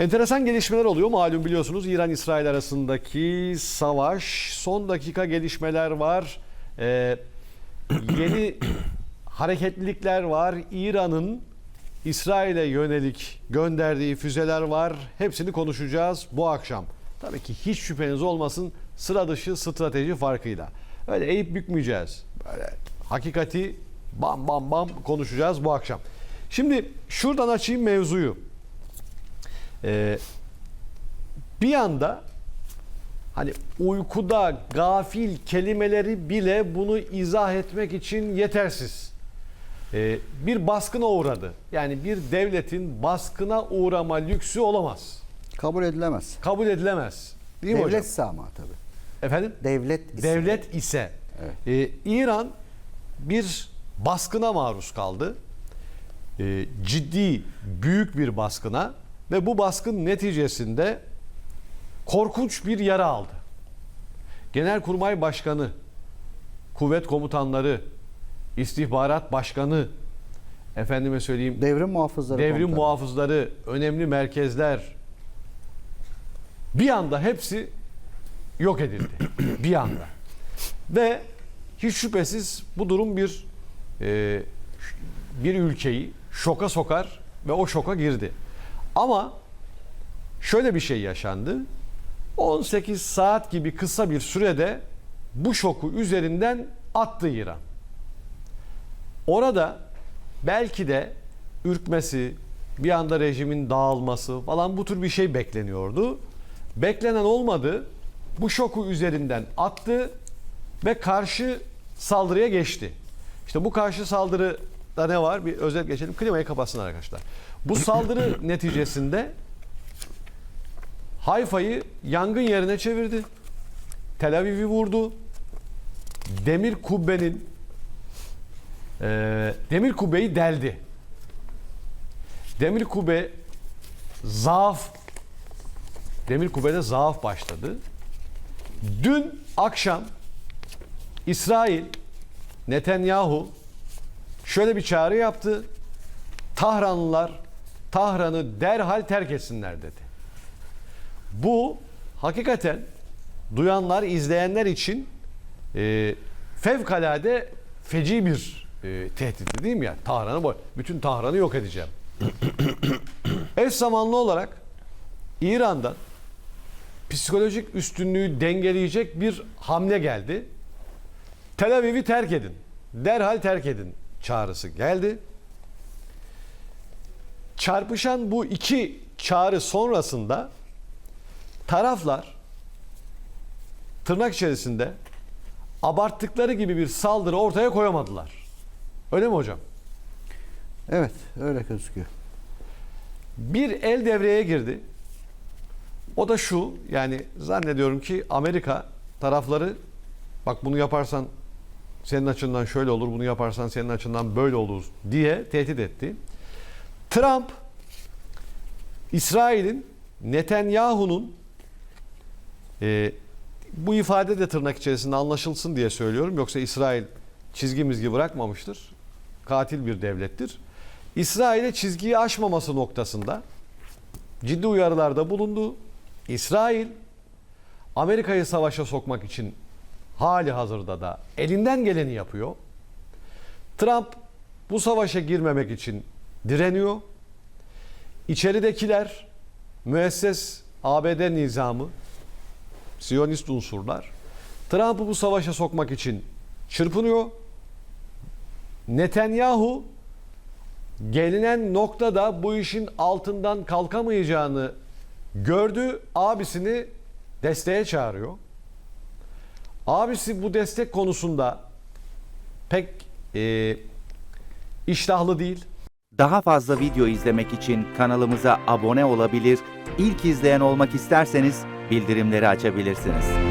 Enteresan gelişmeler oluyor malum biliyorsunuz İran-İsrail arasındaki savaş son dakika gelişmeler var. Ee, yeni hareketlilikler var. İran'ın İsrail'e yönelik gönderdiği füzeler var. Hepsini konuşacağız bu akşam. Tabii ki hiç şüpheniz olmasın sıra dışı strateji farkıyla. Öyle eğip bükmeyeceğiz. Böyle hakikati bam bam bam konuşacağız bu akşam. Şimdi şuradan açayım mevzuyu. Ee, bir anda hani uykuda gafil kelimeleri bile bunu izah etmek için yetersiz. Ee, bir baskına uğradı. Yani bir devletin baskına uğrama lüksü olamaz. Kabul edilemez. Kabul edilemez. Değil mi hocam? Ama tabii. Efendim? Devlet ise. Devlet ise Evet. Ee, İran bir baskına maruz kaldı. Ee, ciddi, büyük bir baskına ve bu baskın neticesinde korkunç bir yara aldı. Genelkurmay Başkanı, kuvvet komutanları, istihbarat başkanı, efendime söyleyeyim Devrim muhafızları. devrim komutanı. muhafızları, önemli merkezler bir anda hepsi yok edildi. bir anda. Ve hiç şüphesiz bu durum bir e, bir ülkeyi şoka sokar ve o şoka girdi. Ama şöyle bir şey yaşandı. 18 saat gibi kısa bir sürede bu şoku üzerinden attı İran. Orada belki de ürkmesi, bir anda rejimin dağılması falan bu tür bir şey bekleniyordu. Beklenen olmadı. Bu şoku üzerinden attı ve karşı saldırıya geçti. İşte bu karşı saldırıda ne var? Bir özet geçelim. Klimayı kapatsın arkadaşlar. Bu saldırı neticesinde Hayfa'yı yangın yerine çevirdi. Tel Aviv'i vurdu. Demir kubbenin ee, demir kubbeyi deldi. Demir kubbe zaaf demir kubbede zaaf başladı. Dün akşam İsrail Netanyahu şöyle bir çağrı yaptı. Tahranlılar Tahran'ı derhal terk etsinler dedi. Bu hakikaten duyanlar, izleyenler için e, fevkalade feci bir e, tehditti değil mi ya? Tahran'ı boy- bütün Tahran'ı yok edeceğim. Eş zamanlı olarak İran'dan psikolojik üstünlüğü dengeleyecek bir hamle geldi. Tel Aviv'i terk edin. Derhal terk edin çağrısı geldi. Çarpışan bu iki çağrı sonrasında taraflar tırnak içerisinde abarttıkları gibi bir saldırı ortaya koyamadılar. Öyle mi hocam? Evet öyle gözüküyor. Bir el devreye girdi. O da şu yani zannediyorum ki Amerika tarafları bak bunu yaparsan senin açından şöyle olur, bunu yaparsan senin açından böyle olur diye tehdit etti. Trump İsrail'in Netanyahu'nun e, bu ifade de tırnak içerisinde anlaşılsın diye söylüyorum. Yoksa İsrail çizgimizgi bırakmamıştır. Katil bir devlettir. İsrail'e çizgiyi aşmaması noktasında ciddi uyarılarda bulundu. İsrail Amerika'yı savaşa sokmak için hali hazırda da elinden geleni yapıyor. Trump bu savaşa girmemek için direniyor. İçeridekiler müesses ABD nizamı, Siyonist unsurlar Trump'ı bu savaşa sokmak için çırpınıyor. Netanyahu gelinen noktada bu işin altından kalkamayacağını gördü. Abisini desteğe çağırıyor. Abisi bu destek konusunda pek e, iştahlı değil. Daha fazla video izlemek için kanalımıza abone olabilir, ilk izleyen olmak isterseniz bildirimleri açabilirsiniz.